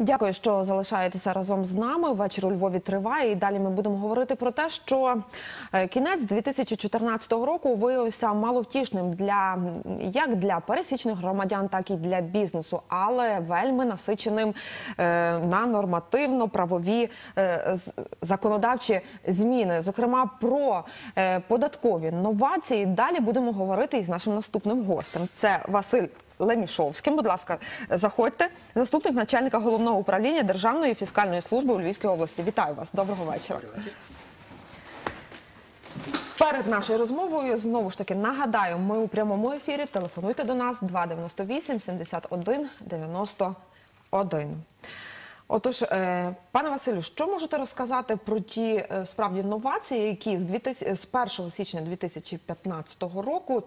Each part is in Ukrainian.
Дякую, що залишаєтеся разом з нами. Вечір у Львові триває. І далі ми будемо говорити про те, що е, кінець 2014 року виявився маловтішним для як для пересічних громадян, так і для бізнесу, але вельми насиченим е, на нормативно-правові е, законодавчі зміни, зокрема про податкові новації. Далі будемо говорити із нашим наступним гостем. Це Василь. Лемішовським, будь ласка, заходьте. Заступник начальника головного управління Державної фіскальної служби у Львівській області. Вітаю вас. Доброго вечора. Перед нашою розмовою знову ж таки нагадаю, ми у прямому ефірі. Телефонуйте до нас 298 71 91. Отож, е, пане Василю, що можете розказати про ті е, справді новації, які з 2000 з 1 січня 2015 року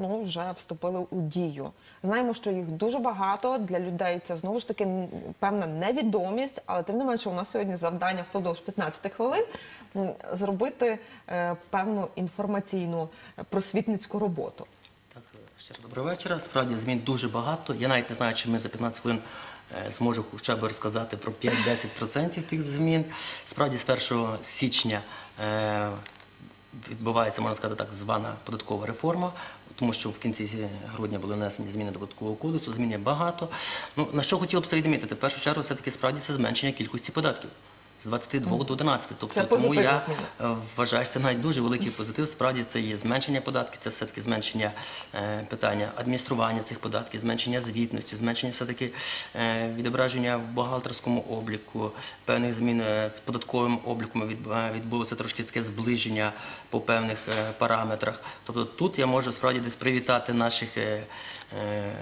ну, вже вступили у дію? Знаємо, що їх дуже багато для людей. Це знову ж таки певна невідомість, але тим не менше, у нас сьогодні завдання впродовж 15 хвилин зробити е, певну інформаційну просвітницьку роботу. Так, ще раз доброго вечора. Справді змін дуже багато. Я навіть не знаю, чи ми за 15 хвилин зможу хоча б розказати про 5-10% тих змін. Справді з 1 січня е, відбувається, можна сказати, так звана податкова реформа. Тому що в кінці грудня були внесені зміни до податкового кодексу, змін багато. Ну на що хотіло б це відмітити? В першу чергу, все таки справді це зменшення кількості податків з 22 до 11. Тобто Це тому я зміна. Е, Вважаю, що це навіть дуже великий позитив. Справді це є зменшення податків, це все-таки зменшення е, питання адміністрування цих податків, зменшення звітності, зменшення все-таки е, відображення в бухгалтерському обліку, певних змін е, з податковим обліком відбу- е, відбулося трошки таке зближення по певних е, параметрах. Тобто тут я можу справді десь привітати наших. е, е,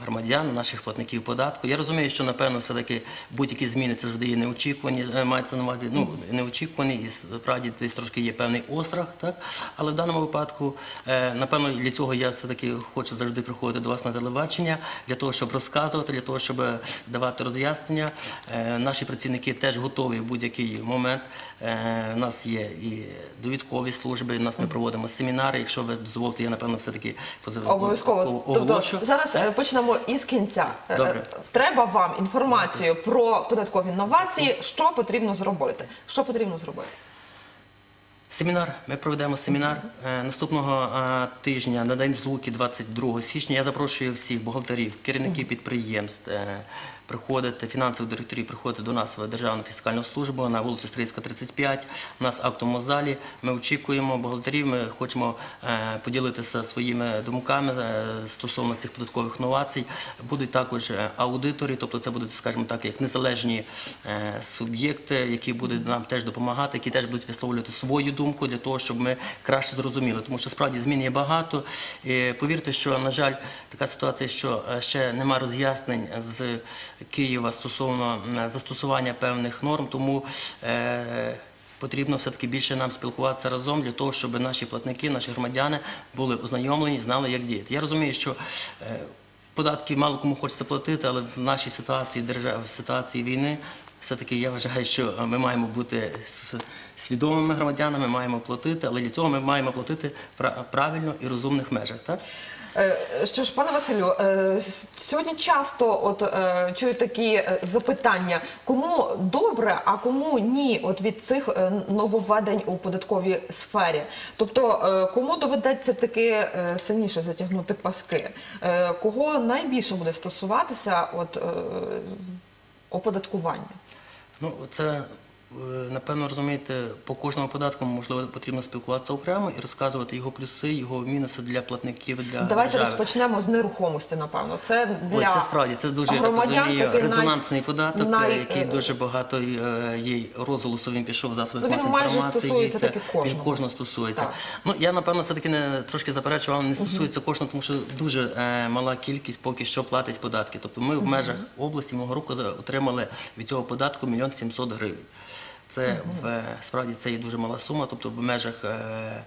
громадян, наших платників податку. Я розумію, що напевно все-таки будь-які зміни це завжди є неочікувані, е, мається на увазі, ну неочікувані, і справді десь трошки є певний острах, так але в даному випадку, е, напевно, для цього я все-таки хочу завжди приходити до вас на телебачення, для того, щоб розказувати, для того, щоб давати роз'яснення. Е, Наші працівники теж готові в будь-який момент. У нас є і довідкові служби, у нас ми проводимо семінари. Якщо ви дозволите, я напевно все-таки позив- Обов'язково. Тобто зараз е, почнемо із кінця. Е, Добре. Треба вам інформацію про податкові новації. Що потрібно зробити? Що потрібно зробити? Семінар. Ми проведемо семінар Е, наступного е, тижня на день злуки, 22 січня. Я запрошую всіх бухгалтерів, керівників підприємств. Приходити, фінансових директорів приходити до нас в Державну фіскальну службу на вулицю Стрийська, 35. У нас в актовому залі. Ми очікуємо бухгалтерів. Ми хочемо е, поділитися своїми думками е, стосовно цих податкових новацій. Будуть також е, аудитори, тобто це будуть, скажімо так, як незалежні суб'єкти, які будуть нам теж допомагати, які теж будуть висловлювати свою думку для того, щоб ми краще зрозуміли. Тому що справді змін є багато. І повірте, що на жаль, така ситуація, що ще немає роз'яснень з Києва стосовно е, застосування певних норм, тому. Е, Потрібно все-таки більше нам спілкуватися разом для того, щоб наші платники, наші громадяни були ознайомлені, знали, як діяти. Я розумію, що е, податки мало кому хочеться платити, але в нашій ситуації в ситуації війни, все-таки я вважаю, що ми маємо бути свідомими громадянами, маємо платити, але для цього ми маємо платити правильно і розумних межах. Е, Що ж, пане Василю, е, сьогодні часто от е, чую такі запитання, кому добре, а кому ні, от від цих нововведень у податковій сфері. Тобто, кому доведеться таки сильніше затягнути паски, кого найбільше буде стосуватися от оподаткування? Ну, це напевно розумієте, по кожному податку можливо потрібно спілкуватися окремо і розказувати його плюси, його мінуси для платників, для Давайте держави. розпочнемо з нерухомості. Напевно, це для Ой, це справді це дуже я так розумію, такий най- резонансний податок, най- який е, дуже багато е, є розголосу. Він пішов в засобах Ну, масової інформації. стосується це він кожного. стосується. Так. Ну я напевно все таки не трошки заперечую, вам не стосується кожного, тому що дуже е, мала кількість поки що платить податки. Тобто ми в межах області мого року отримали від цього податку мільйон сімсот гривень. Це в е, справді це є дуже мала сума, тобто в межах. е, е,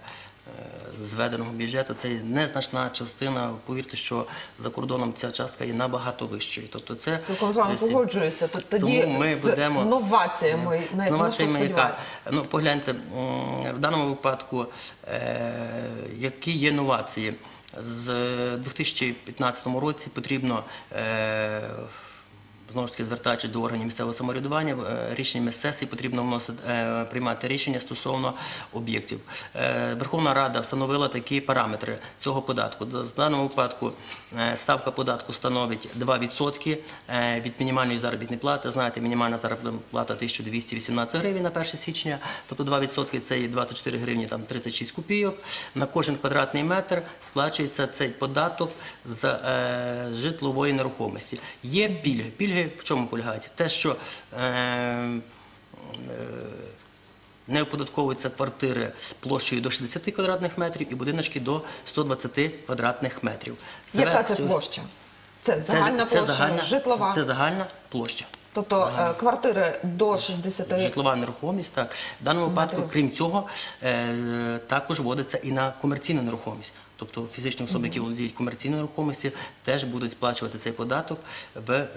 Зведеного бюджету це незначна частина. Повірте, що за кордоном ця частка є набагато вищою. Тобто, це з вами погоджуюся. Тоді Тому ми з будемо новаціями з новаціями, яка ну погляньте в даному випадку, які є новації з 2015 році потрібно. Знову ж таки звертаючись до органів місцевого самоврядування, е, рішеннями сесії потрібно е, приймати рішення стосовно об'єктів. Е, Верховна Рада встановила такі параметри цього податку. В даному випадку ставка податку становить 2% е, від мінімальної заробітної плати. Знаєте, мінімальна заробітна плата 1218 гривень на 1 січня, тобто 2% це є 24 гривні там 36 копійок. На кожен квадратний метр сплачується цей податок з житлової нерухомості. Є пільги. Пільги в чому полягають? Те, що е, е, не оподатковуються квартири площею до 60 квадратних метрів і будиночки до 120 квадратних метрів. Яка це площа? Це Це- загальна це площа, загальна- житлова. Це загальна площа. Тобто е, квартири до 60 Житлова нерухомість, так. В даному випадку, крім цього, е, також вводиться і на комерційну нерухомість. Тобто фізичні особи, які володіють комерційною нерухомістю, теж будуть сплачувати цей податок в, е,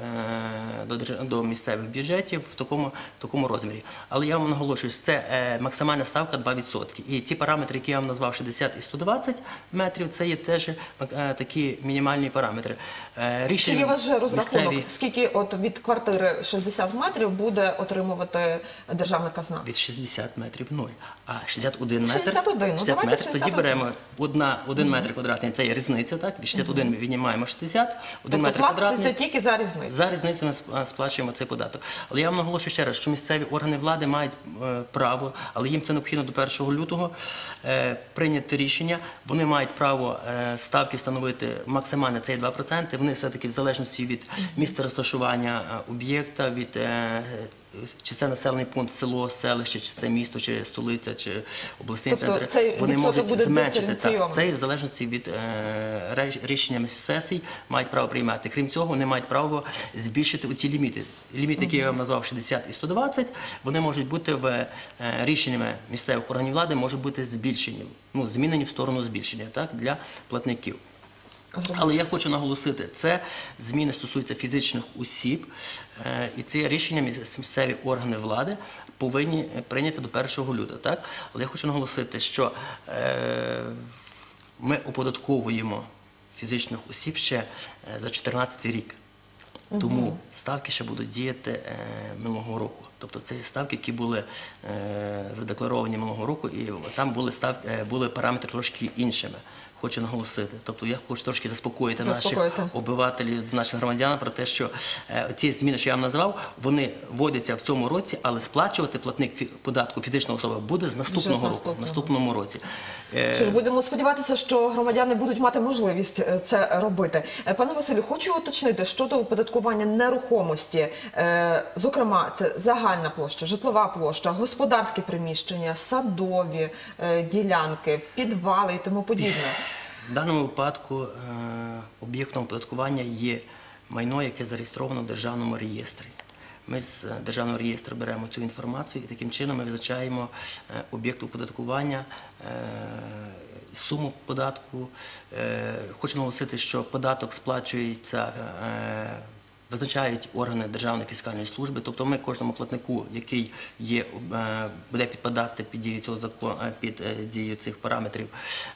до, до місцевих бюджетів в такому, в такому розмірі. Але я вам наголошую, це е, максимальна ставка 2%. І ті параметри, які я вам назвав 60 і 120 метрів, це є теж е, такі мінімальні параметри. Е, Чи рішення є у вас вже розрахунок, місцеві- скільки от від квартири 60 метрів буде отримувати державна казна? Від 60 метрів ноль, а 61 метр. 61, ну, давайте метрів. Тоді беремо одна, один метр квадратний, це є різниця, так? Від 61 ми віднімаємо 60, один Тобто метр квадратний. тільки за різницю. За різницю ми сп- сплачуємо цей податок. Але я вам наголошую ще раз, що місцеві органи влади мають е, право, але їм це необхідно до 1 лютого е, прийняти рішення. Вони мають право е, ставки встановити максимально це є 2%. Вони все-таки в залежності від місця розташування е, об'єкта, від е, чи це населений пункт, село, селище, чи це місто, чи столиця, чи обласний Тобто центр. цей Вони можуть буде зменшити так. Це в залежності від е, рішеннями сесій мають право приймати. Крім цього, вони мають право збільшити оці ліміти. Ліміти, які я вам назвав 60 і 120, вони можуть бути в е, рішеннями місцевих органів влади, можуть бути збільшені, ну змінені в сторону збільшення так для платників. Але я хочу наголосити, це зміни стосуються фізичних осіб, е, і це рішення міс- місцеві органи влади повинні прийняти до 1 лютого. Так? Але я хочу наголосити, що е, ми оподатковуємо фізичних осіб ще е, за 2014 рік. Тому ставки ще будуть діяти минулого року. Тобто це ставки, які були е, задекларовані минулого року, і там були став, е, були параметри трошки іншими. Хочу наголосити. Тобто я хочу трошки заспокоїти, Заспокоїти. наших обивателів, наших громадян про те, що е, ці зміни, що я вам назвав, вони вводяться в цьому році, але сплачувати платник податку фізична особа буде з наступного року, наступного. в наступному році. Що ж будемо сподіватися, що громадяни будуть мати можливість це робити. Пане Василю, хочу уточнити щодо оподаткування нерухомості. Зокрема, це загальна площа, житлова площа, господарські приміщення, садові е, ділянки, підвали і тому подібне. В даному випадку е, об'єктом оподаткування є майно, яке зареєстровано в державному реєстрі. Ми з е, державного реєстру беремо цю інформацію і таким чином ми визначаємо об'єкт оподаткування, суму податку. Хочу наголосити, що податок сплачується. Е, Визначають органи Державної фіскальної служби, тобто ми кожному платнику, який е, буде підпадати під дію цього закону, під е, дію цих параметрів,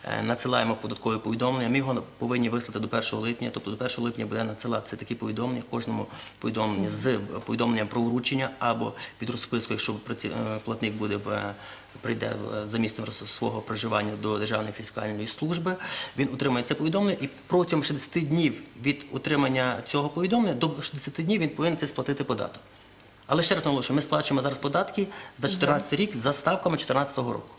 е, надсилаємо податкові повідомлення. Ми його повинні вислати до 1 липня. Тобто до 1 липня буде надсилатися такі повідомлення, кожному повідомленні з повідомленням про вручення або під розписку, якщо е, платник буде в е, прийде за місцем свого проживання до Державної фіскальної служби, він отримає це повідомлення і протягом 60 днів від отримання цього повідомлення до 60 днів він повинен це сплатити податок. Але ще раз наголошую, ми сплачуємо зараз податки за 2014 рік за ставками 2014 року.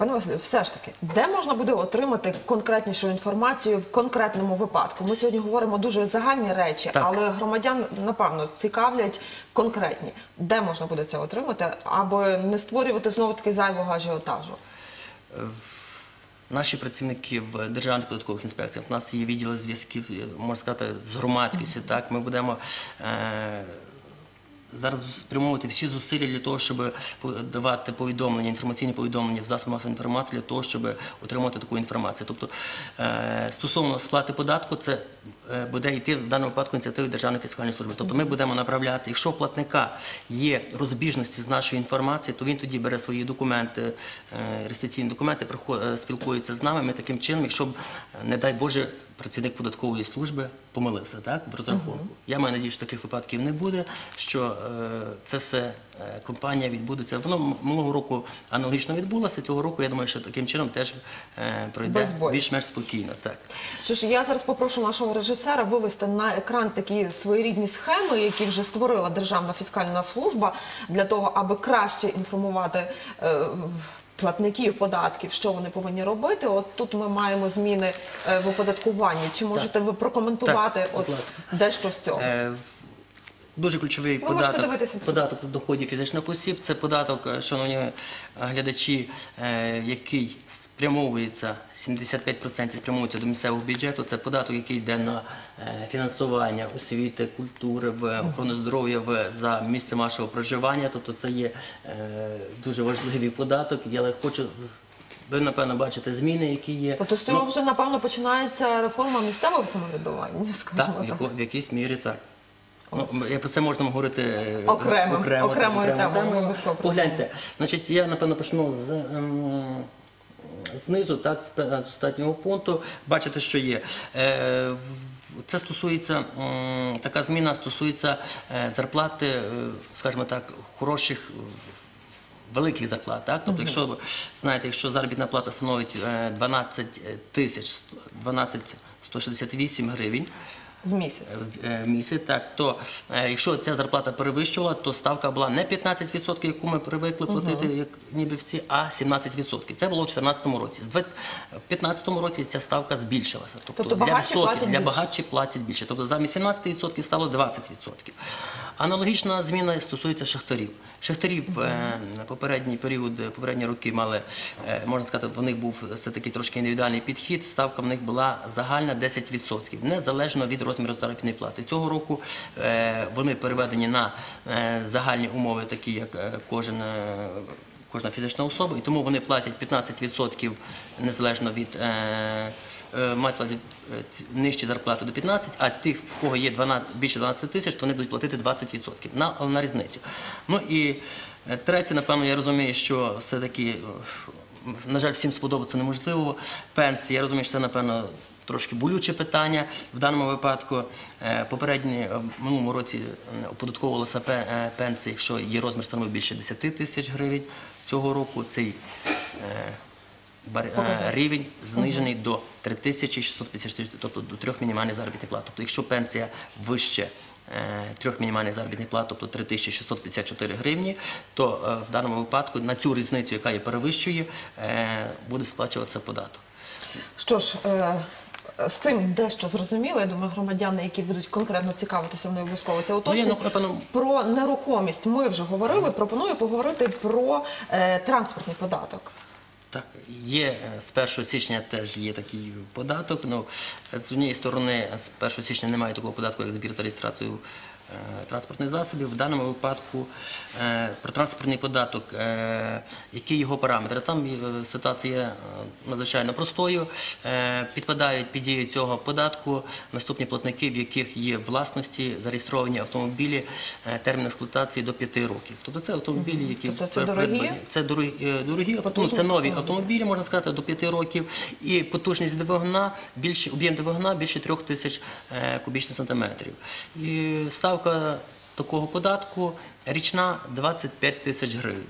Пане Василю, все ж таки, де можна буде отримати конкретнішу інформацію в конкретному випадку? Ми сьогодні говоримо дуже загальні речі, Так. але громадян напевно цікавлять конкретні. Де можна буде це отримати, аби не створювати знову таки зайвого ажіотажу? Наші працівники в державних податкових інспекціях, у нас є відділи зв'язків, можна сказати, з громадськістю. Так, ми будемо е, зараз спрямовувати всі зусилля для того, щоб давати повідомлення, інформаційні повідомлення в засобах масової інформації для того, щоб отримати таку інформацію. Тобто е, стосовно сплати податку, це е, буде йти в даному випадку ініціативи Державної фіскальної служби. Тобто ми будемо направляти, якщо у платника є розбіжності з нашою інформацією, то він тоді бере свої документи, е, реєстраційні документи, спілкується з нами. Ми таким чином, якщо не дай Боже, працівник податкової служби помилився так, в розрахунку. Я маю надію, що таких випадків не буде, що е, це все е, компанія відбудеться. Воно минулого року аналогічно відбулося. Цього року я думаю, що таким чином теж е, пройде більш-менш спокійно. Так. Що ж, я зараз попрошу нашого режисера вивести на екран такі своєрідні схеми, які вже створила Державна фіскальна служба для того, аби краще інформувати. е, Платників податків, що вони повинні робити. От тут ми маємо зміни е, в оподаткуванні. Чи можете ви прокоментувати от дещо з цього? Дуже ключовий Ви податок, податок до доходів фізичних осіб. Це податок, е, шановні е, глядачі, е, який спрямовується 75% спрямовується до місцевого бюджету. Це податок, який йде на фінансування освіти, культури, в охорону здоров'я в за місцем вашого проживання. Тобто це є дуже важливий податок. Я хочу. Ви напевно бачите зміни, які є. Тобто з цього вже напевно починається реформа місцевого самоврядування, скажімо в, так. в якійсь мірі так. Ну, про це можна говорити е, окремо, так, окремою окремо, темою, окремо. обов'язково Погляньте, значить, я напевно почну з. ем, Знизу, так, з пе- з останнього пункту, бачите, що є. Е, в- Це стосується, м, така зміна стосується е, зарплати, е, скажімо так, хороших великих зарплат. Так? Тобто, якщо ви знаєте, якщо заробітна плата становить е, 12 тисяч 12 168 гривень, В місяць. в е, місяць, так то е, якщо ця зарплата перевищувала, то ставка була не 15%, яку ми привикли платити, як ніби всі, а 17%. Це було у 2014 році. В 2015 році ця ставка збільшилася. Тобто, Тобто для високих, для багатші платять більше. Тобто замість 17% стало 20%. Аналогічна зміна стосується шахтарів. Шахтарів е, на попередній період, е, попередні роки мали, е, можна сказати, в них був все-таки трошки індивідуальний підхід. Ставка в них була загальна 10%, незалежно від розміру заробітної плати. Цього року вони переведені на загальні умови, такі як кожен. Кожна фізична особа, і тому вони платять 15% незалежно від е, мають на увазі, е, нижчі зарплати до 15, а тих, в кого є 12, більше 12 тисяч, то вони будуть платити 20% на, на різницю. Ну і е, третє, напевно, я розумію, що все-таки, е, на жаль, всім сподобається неможливо. Пенсії, я розумію, що це, напевно, трошки болюче питання. В даному випадку е, попередні е, в минулому році е, оподатковувалися пе- е, пенсії, якщо її розмір становив більше 10 тисяч гривень. Цього року цей е, е, рівень знижений до 3654, тобто до трьох мінімальних заробітних плат. Тобто, якщо пенсія вище е, трьох мінімальних заробітних плат, тобто 3654 гривні, то е, в даному випадку на цю різницю, яка її перевищує, е, буде сплачуватися податок. Що ж, е, з цим дещо зрозуміло. Я думаю, громадяни, які будуть конкретно цікавитися, вони обов'язково це уточнять. ну, Про нерухомість ми вже говорили. Пропоную поговорити про е, транспортний податок. Так, є е, з 1 січня теж є такий податок. Ну, з однієї сторони, з 1 січня немає такого податку, як збір та реєстрацію транспортних засобів. В даному випадку е, про транспортний податок, е, які його параметри. Там е, ситуація е, надзвичайно простою. Е, підпадають під дію цього податку наступні платники, в яких є власності зареєстровані автомобілі е, термін експлуатації до 5 років. Тобто це автомобілі, які Тобто це дорогі? Це дорогі, е, дорогі автомобілі, це нові автомобілі. можна сказати, до 5 років. І потужність двигуна, об'єм двигуна більше 3 тисяч е, кубічних сантиметрів. І ставка такого податку річна 25 тисяч гривень.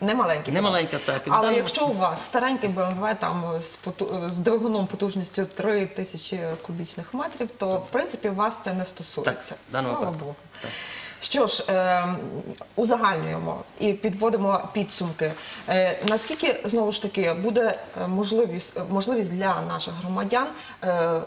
Немаленький. Немаленька так. Але даному- якщо у вас старенький BMW там з, поту- з двигуном потужністю 3 тисячі кубічних метрів, то в принципі вас це не стосується. Так, в даному Слава випадку. Богу. Так. Що ж, е, узагальнюємо і підводимо підсумки. Е, наскільки знову ж таки буде е, можливість, можливість для наших громадян е,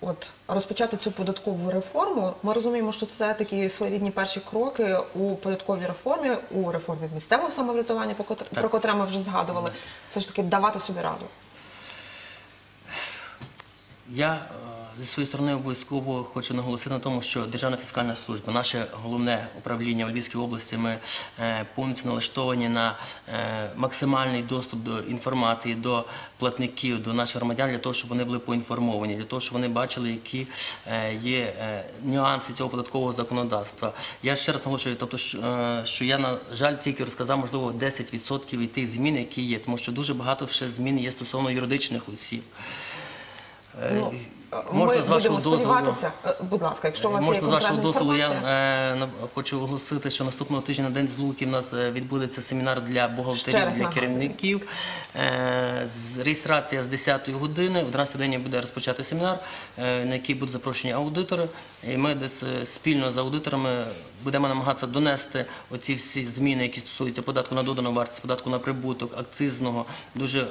от, розпочати цю податкову реформу? Ми розуміємо, що це такі своєрідні перші кроки у податковій реформі, у реформі місцевого самоврядування, про котре, про котре ми вже згадували. Все ж таки давати собі раду. Я Зі своєї сторони обов'язково хочу наголосити на тому, що Державна фіскальна служба, наше головне управління у Львівській області, ми е, повністю налаштовані на е, максимальний доступ до інформації, до платників, до наших громадян, для того, щоб вони були поінформовані, для того, щоб вони бачили, які е, є нюанси цього податкового законодавства. Я ще раз наголошую, тобто, що, я, на жаль, тільки розказав, можливо, 10% від тих змін, які є, тому що дуже багато ще змін є стосовно юридичних осіб. Ну, Можна ми з вашого будемо дозволу. сподіватися. Е, Будь ласка, якщо у вас є Можна з вашого конкретна дозволу, я інформація. е, на- хочу оголосити, що наступного тижня на День Злуки в нас е, відбудеться семінар для Ще бухгалтерів, раз для нагадую. керівників. Е, з- Реєстрація з 10 години, в 11 годині буде розпочати семінар, е, на який будуть запрошені аудитори. І ми десь е, спільно з аудиторами будемо намагатися донести оці всі зміни, які стосуються податку на додану вартість, податку на прибуток, акцизного. Дуже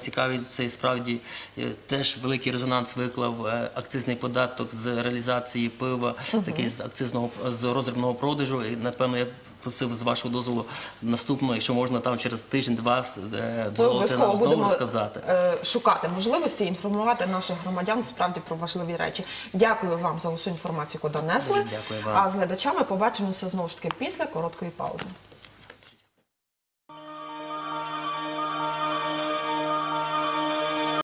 цікаві. цікавий цей справді е, теж великий резонанс виклав е, акцизний податок з реалізації пива, такий з акцизного з розривного продажу. І напевно я просив з вашого дозволу наступного, якщо можна там через тиждень-два е, дозволити нам знову розказати. е, шукати можливості інформувати наших громадян справді про важливі речі. Дякую вам за усю інформацію, яку донесли. Дуже дякую вам. А з глядачами побачимося знову ж таки після короткої паузи.